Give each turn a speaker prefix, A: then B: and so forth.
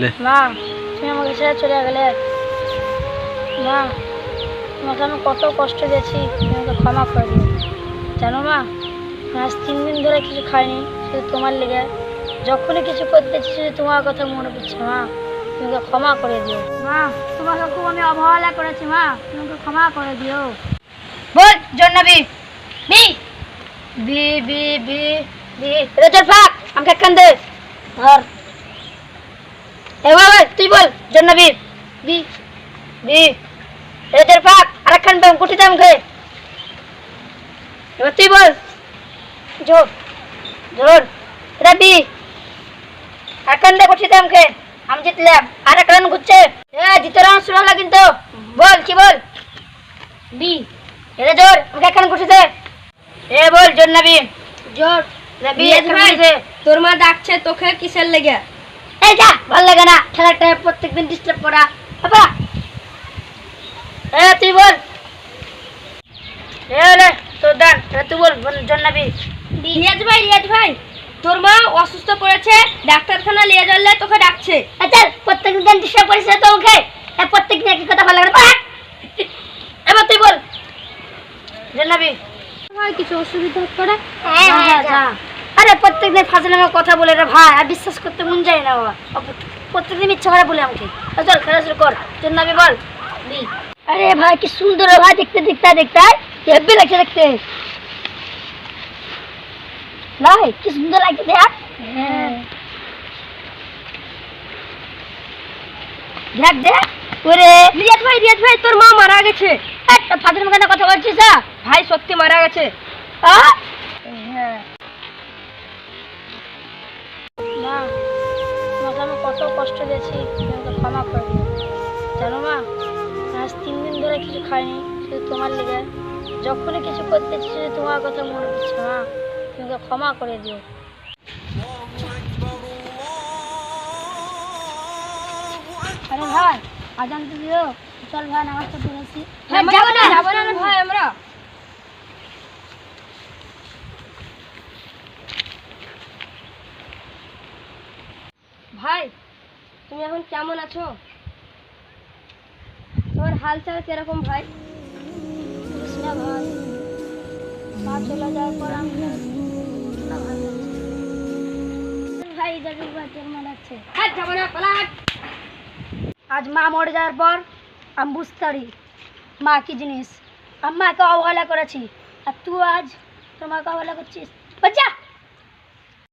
A: লে।
B: মা তুমি আমাকে ছেড়ে চলে গেলে। মা তোমাকে আমি কত কষ্ট দিয়েছি তুমি ক্ষমা করে দিও। জানো মা আজ তিন দিন ধরে কিছু খাইনি শুধু তোমার লেগে। যখনই কিছু করতেছি শুধু তোমার কথা মনে পড়ছে মা। তোমাকে ক্ষমা করে দিও। মা তোমাকে খুব আমি অবহেলা করেছি মা। তোমাকে ক্ষমা করে দিও। বল জন্নবি বি। বি বি বি বি। রেজার ফাক আমাকে একখান দে। ধর। তুই বল জন্নবি বি বি রেজার ফাক আরেকখান দাম কুটি দাম খে এবার তুই বল। জোর জোর। এটা বি আরেকখান দে কুটি দাম খে আমি জিতলাম আর এক রান ঘুরছে। জিতে রান শুরু হলো কিন্তু। বল কি বল? বি এটা জোর আমাকে একখান কুটি দে। এ বল জোর। বি একখান কুটি
C: তোর মা ডাকছে তোকে কিসের লেগে?
B: এই যা ভালো লাগে না। খেলাটা প্রত্যেকদিন ডিস্টার্ব করা। বাবা এ তুই বল। এ রে তোর দান তুই বল জন্নাবি
C: রিয়াজ ভাই রিয়াজ ভাই তোর মা অসুস্থ পড়েছে ডাক্তারখানা নিয়ে যালে তোকে ডাকছে।
B: আচ্ছা প্রত্যেকদিন ডিস্টার্ব করিস না তো ওকে এ প্রত্যেকদিন একই কথা ভালো লাগে না। এবার তুই বল। জন্নাবি
C: ভাই কিছু অসুবিধা করে
B: হ্যাঁ হ্যাঁ প্রত্যেকদিন ফাজলামে কথা বলে রে ভাই আর বিশ্বাস করতে মন যায় না বাবা। প্রত্যেকদিন ইচ্ছা করে বলে আমাকে। চল খেলা শুরু কর জন্নাবি বল। আরে ভাই কি সুন্দর ভাই দেখতে দেখতে দেখতে। হেব্বি লাগছে দেখতে। ভাই কি সুন্দর লাগছে দেখ। হ্যাঁ। দেখ দেখ। ওরে।
C: রিয়াজ ভাই রিয়াজ ভাই তোর মা মারা গেছে।
B: একটা ফাজলামে কেন কথা বলছিস
C: ভাই সত্যি মারা গেছে।
B: হ্যাঁ হ্যাঁ মা তোমাকে আমি কত কষ্ট দিয়েছি তুমি আমাকে ক্ষমা করে দিও। জানো মা আজ তিন দিন ধরে কিছু খাইনি শুধু তোমার লেগে। যখনই কিছু করতেছি শুধু তোমার কথা মনে পড়ছে মা। তোমাকে ক্ষমা করে দিও। আরে ভাই আজান তো দিও। চল ভাই নামাজ পড়তে বসি।
C: যাব না। যাব না ভাই আমরা। ভাই তুমি এখন কেমন আছো? তোমার হালচাল কীরকম ভাই?
B: না ভাই। চলে যাওয়ার পর আমি না ভালো ভাই
C: যাব না পালাট
B: আজ মা মরে যাওয়ার পর আমি বুঝতে পারি মা কি জিনিস। আমি মাকে অবহেলা করেছি। আর তুই আজ তোর মাকে অবহেলা করছিস। বাচ্চা!